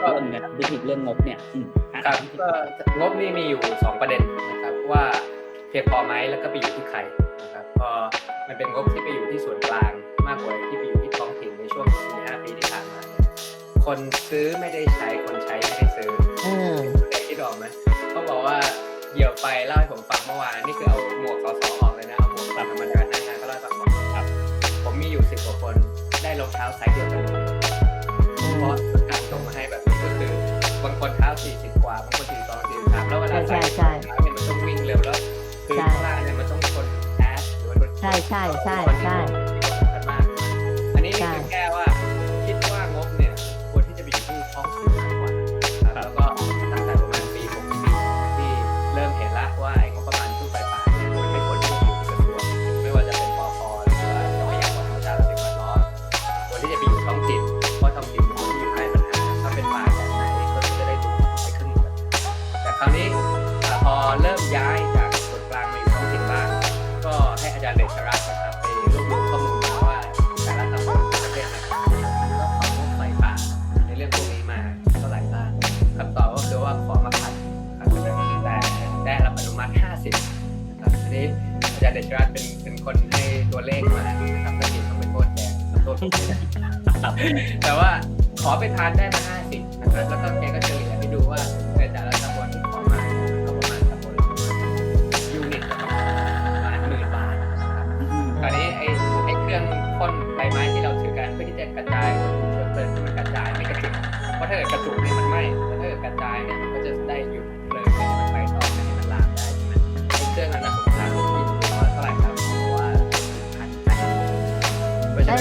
เรื่องเนี้ยวิธีเรื่องงบเนี่ยอืมอะครับก็งบนี่มีอยู่ 2 ประเด็นนะครับว่าเพียงพอไหมแล้วก็ไปอยู่ที่ใครนะครับพอมันเป็นงบที่ไปอยู่ที่ส่วนกลาง มากกว่าที่ไปอยู่ที่ท้องถิ่นในช่วง4-5ปีที่ผ่านมาเนี่ยคนซื้อไม่ได้ใช้คนใช้ไม่ได้ซื้ออืมเคยคิดออกไหมเขาบอกว่าเหยี่ยวไปเล่าให้ผมฟังเมื่อวานนี่คือเอาหมวกสอสอออกเลยนะเอาหมวกธรรมดาหน้างานก็เล่าให้ฟังบอกครับ ผมมีอยู่สิบกว่าคนได้รองเท้าไซส์เดียวกัน ใส่ใช่ใช่เท้าเนี่ยมันต้องวิ่งเร็วแล้วคือใช่ ข้างล่างเนี่ยมันต้องทนแอสหรือว่าทนใช่ใช่ใช่ใช่มีความสำคัญมากอันนี้ใช่ คือแค่ว่า คนให้ตัวเลขมานะครับไม่ผิดต้องเป็นโทษแกขอโทษผมด้วยครับแต่ว่าขอไปทานได้มา50นะครับแล้วก็แกก็เฉลี่ยให้ดูว่าในแต่ละตำบลที่ขอมาเนี่ยก็ประมาณตำบลละประมาณยูนิตละประมาณหมื่นบาทนะครับอืมคราวนี้ไอ้ไอ้เครื่องพ่นใบไม้ที่เราถือกันเพื่อที่จะกระจาย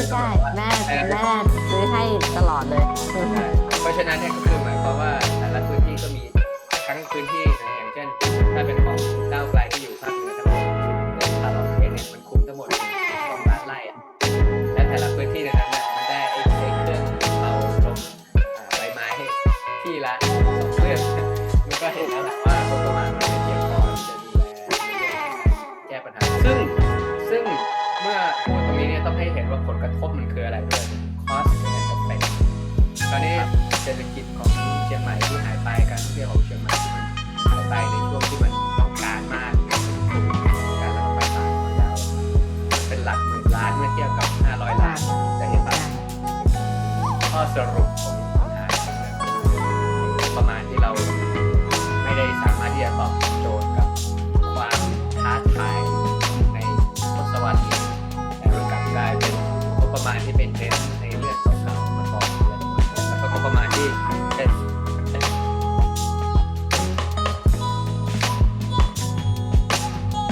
ใช่แม่แม่ซื้อให้ตลอดเลย เพราะฉะนั้นเนี่ยก็คือหมาย ระทบมันคืออะไรด้วย cost and effect ตอนนี้เศรษฐกิจของเชียงใหม่ที่หายไปการท่องเที่ยวของเชียงใหม่ที่มันหายไปในช่วงที่มันต้องการมากการระบายน้ำของเราเป็นหลักหมื่นล้านเมื่อเทียบกับ 500 ล้านจะเห็นว่าข้อสรุปของปัญหาคือประมาณที่เราไม่ได้สามารถที่จะตอบ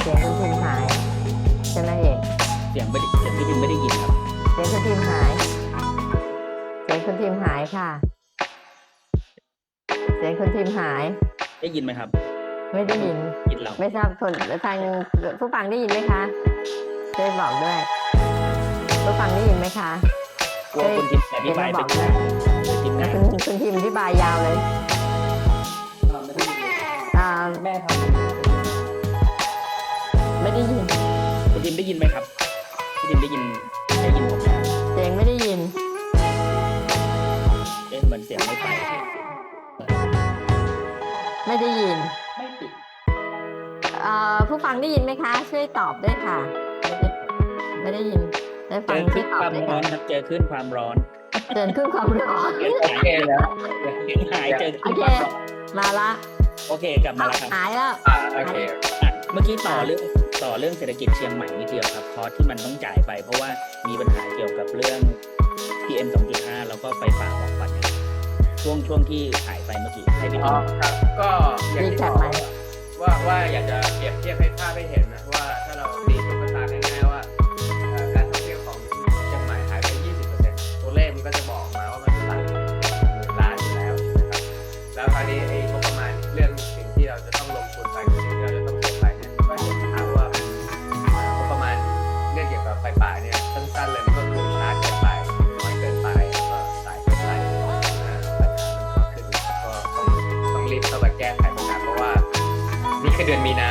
สียงคุณพิมพ์หายใช่ไหมเอกเสียงไม่ได้เสียงที่พิมพ์ไม่ได้ยินครับ เสียงคุณพิมพ์หาย เสียงคุณพิมพ์หายค่ะ เสียงคุณพิมพ์หาย ได้ยินไหมครับ ไม่ได้ยิน ยินเราไม่ทราบคนทางผู้ฟังได้ยินไหมคะช่วยบอกด้วยผู้ฟังได้ยินไหมคะกลัวคุณทิมอธิบายไปเดี๋ยวมาบอกด้วยเดี๋ยวทิมแล้วนะคุณคุณพิมพ์อธิบายยาวเลยอ่าแม่ท ไม่ได้ยินคุณทิมได้ยินไหมครับคุณทิมได้ยินได้ยินผมไหมเสียงไม่ได้ยิน เอ๊ะเหมือนเสียงไม่ไปไม่ได้ยินไม่ปิดเอ่อผู้ฟังได้ยินไหมคะ ช่วยตอบด้วยค่ะ ไม่ได้ยิน ได้เจฟังอช่ขึ้วยนตอคบวามเลยร้อค่ะนครับเจอขึ้นความร้อนเตือนขึ้นความร้อนเจอโอเคแล้วเสียงหายเจอโอขึ้นเคความร้อนมาละโอเคกลับมาแล้วครับหายแล้ว อ่าโอเค อะเมื่อกี้ต่อเรื่อง ต่อเรื่องเศรษฐกิจเชียงใหม่นิดเดียวครับคอร์สที่มันต้องจ่ายไป เพราะว่ามีปัญหาเกี่ยวกับเรื่อง PM 2.5 แล้วก็ไฟป่าหมอกควันเนี่ยช่วงช่วงที่หายไปเมื่อกี้ให้พี่อ๋ทิอมครับ ก็อย่างที่บอกว่าว่าอยากจะเปรียบเทียบให้ภาพให้เห็นนะว่า แค่เดือนมีนา